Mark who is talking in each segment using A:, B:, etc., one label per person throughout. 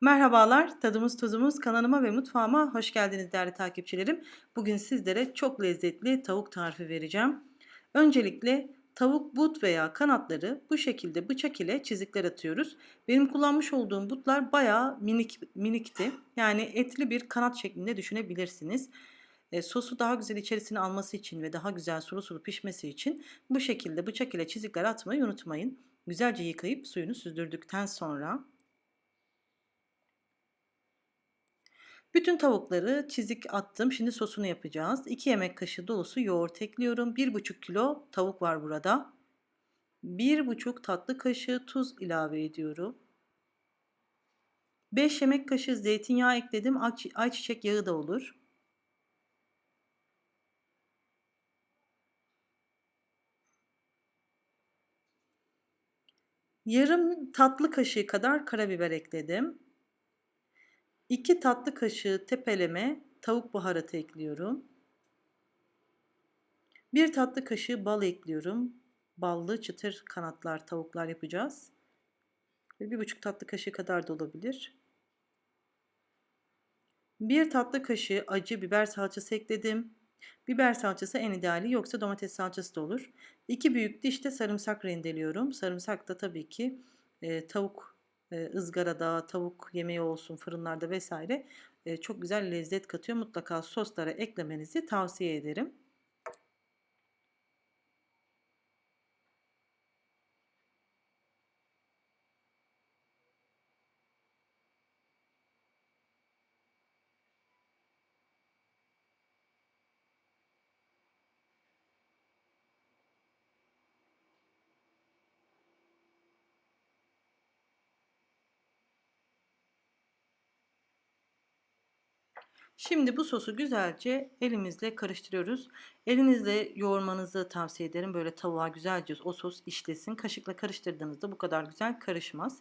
A: Merhabalar, tadımız tuzumuz kanalıma ve mutfağıma hoş geldiniz değerli takipçilerim. Bugün sizlere çok lezzetli tavuk tarifi vereceğim. Öncelikle tavuk but veya kanatları bu şekilde bıçak ile çizikler atıyoruz. Benim kullanmış olduğum butlar bayağı minik minikti. Yani etli bir kanat şeklinde düşünebilirsiniz. E, sosu daha güzel içerisine alması için ve daha güzel sulu sulu pişmesi için bu şekilde bıçak ile çizikler atmayı unutmayın. Güzelce yıkayıp suyunu süzdürdükten sonra Bütün tavukları çizik attım. Şimdi sosunu yapacağız. 2 yemek kaşığı dolusu yoğurt ekliyorum. 1,5 kilo tavuk var burada. 1,5 tatlı kaşığı tuz ilave ediyorum. 5 yemek kaşığı zeytinyağı ekledim. Ayçiçek yağı da olur. Yarım tatlı kaşığı kadar karabiber ekledim. 2 tatlı kaşığı tepeleme tavuk baharatı ekliyorum. 1 tatlı kaşığı bal ekliyorum. Ballı çıtır kanatlar tavuklar yapacağız. 1,5 tatlı kaşığı kadar da olabilir. 1 tatlı kaşığı acı biber salçası ekledim. Biber salçası en ideali yoksa domates salçası da olur. 2 büyük diş de sarımsak rendeliyorum. Sarımsak da tabii ki e, tavuk e, ızgarada, tavuk yemeği olsun, fırınlarda vesaire çok güzel lezzet katıyor. Mutlaka soslara eklemenizi tavsiye ederim. Şimdi bu sosu güzelce elimizle karıştırıyoruz. Elinizle yoğurmanızı tavsiye ederim. Böyle tavuğa güzelce o sos işlesin. Kaşıkla karıştırdığınızda bu kadar güzel karışmaz.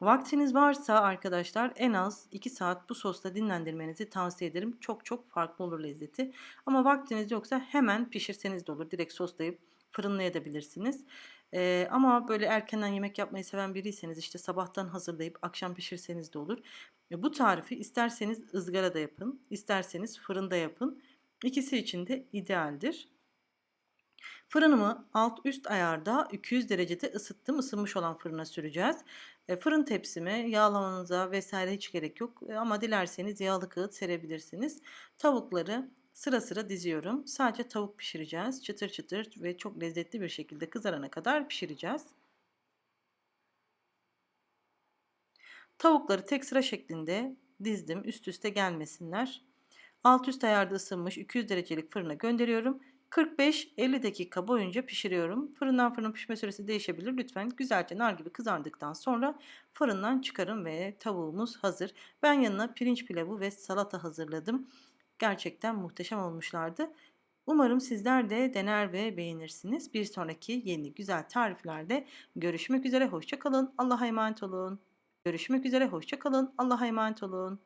A: Vaktiniz varsa arkadaşlar en az 2 saat bu sosta dinlendirmenizi tavsiye ederim. Çok çok farklı olur lezzeti. Ama vaktiniz yoksa hemen pişirseniz de olur. Direkt soslayıp fırınlayabilirsiniz. Ee, ama böyle erkenden yemek yapmayı seven biriyseniz işte sabahtan hazırlayıp akşam pişirseniz de olur. E, bu tarifi isterseniz ızgarada yapın, isterseniz fırında yapın. İkisi için de idealdir. Fırınımı alt üst ayarda 200 derecede ısıttım. Isınmış olan fırına süreceğiz. E, fırın tepsime yağlamanıza vesaire hiç gerek yok. E, ama dilerseniz yağlı kağıt serebilirsiniz. Tavukları sıra sıra diziyorum. Sadece tavuk pişireceğiz. Çıtır çıtır ve çok lezzetli bir şekilde kızarana kadar pişireceğiz. Tavukları tek sıra şeklinde dizdim üst üste gelmesinler. Alt üst ayarda ısınmış 200 derecelik fırına gönderiyorum. 45-50 dakika boyunca pişiriyorum. Fırından fırına pişme süresi değişebilir. Lütfen güzelce nar gibi kızardıktan sonra fırından çıkarın ve tavuğumuz hazır. Ben yanına pirinç pilavı ve salata hazırladım. Gerçekten muhteşem olmuşlardı. Umarım sizler de dener ve beğenirsiniz. Bir sonraki yeni güzel tariflerde görüşmek üzere. Hoşçakalın. Allah'a emanet olun. Görüşmek üzere. Hoşçakalın. Allah'a emanet olun.